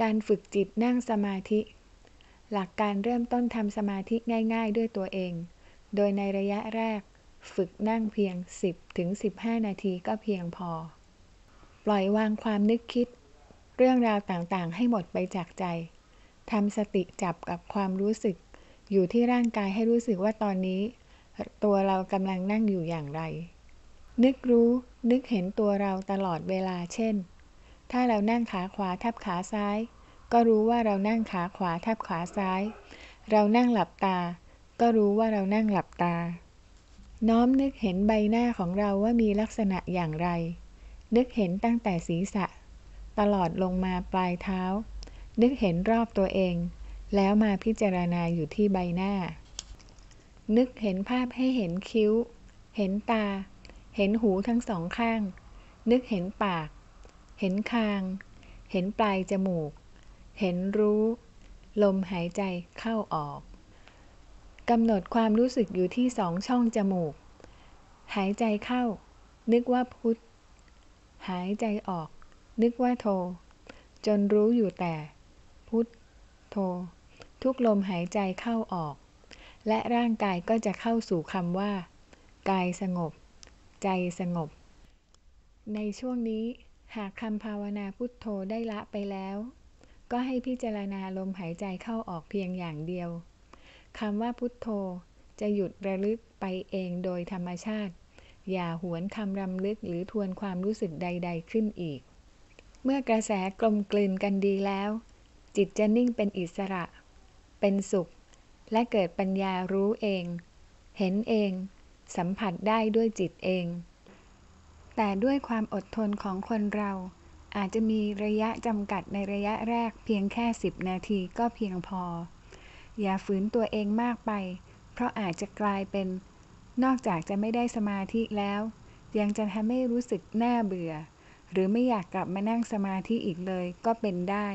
การฝึกจิตนั่งสมาธิ หลักการเริ่มต้นทำสมาธิง่าย ๆ ด้วยตัวเอง โดยในระยะแรก ฝึกนั่งเพียง 10ถึง15 นาทีก็เพียงพอ ปล่อยวางความนึกคิด เรื่องราวต่างๆ ให้หมดไปจากใจทำสติจับกับความรู้สึก อยู่ที่ร่างกายให้รู้สึกว่าตอนนี้ ตัวเรากำลังนั่งอยู่อย่างไร นึกรู้นึกเห็นตัวเราตลอดเวลาเช่น ถ้าเรานั่งขาขวาทับขาซ้าย ก็รู้ว่าเรานั่งขาขวาทับขาซ้าย เรานั่งหลับตา ก็รู้ว่าเรานั่งหลับตา น้อมนึกเห็นใบหน้าของเราว่ามีลักษณะอย่างไร นึกเห็นตั้งแต่ศีรษะ ตลอดลงมาปลายเท้า นึกเห็นรอบตัวเอง แล้วมาพิจารณาอยู่ที่ใบหน้า นึกเห็นภาพให้เห็นคิ้ว เห็นตา เห็นหูทั้งสองข้าง นึกเห็นปาก เห็นคาง เห็นปลายจมูก เห็นรู้ ลมหายใจเข้าออก กำหนดความรู้สึกอยู่ที่สองช่องจมูก หายใจเข้า นึกว่าพุทธ หายใจออก นึกว่าโท จนรู้อยู่แต่ พุทธ โท ทุกลมหายใจเข้าออก และร่างกายก็จะเข้าสู่คำว่า กายสงบ ใจสงบ ในช่วงนี้ หากคำภาวนาพุทโธได้ละไปแล้ว ก็ให้พิจารณาลมหายใจเข้าออกเพียงอย่างเดียวคำว่าพุทโธจะหยุดระลึกไปเองโดยธรรมชาติ อย่าหวนคำรำลึกหรือทวนความรู้สึกใด ๆ ขึ้นอีก เมื่อกระแสกลมกลืนกันดีแล้ว จิตจะนิ่งเป็นอิสระ เป็นสุข และเกิดปัญญารู้เอง เห็นเอง สัมผัสได้ด้วยจิตเอง แต่ด้วยความอดทนของคนเรา อาจจะมีระยะจำกัดในระยะแรกเพียงแค่ 10 นาทีก็เพียงพอ อย่าฝืนตัวเองมากไป เพราะอาจจะกลายเป็น นอกจากจะไม่ได้สมาธิแล้ว ยังจะทำให้รู้สึกน่าเบื่อ หรือไม่อยากกลับมานั่งสมาธิอีกเลยก็เป็นได้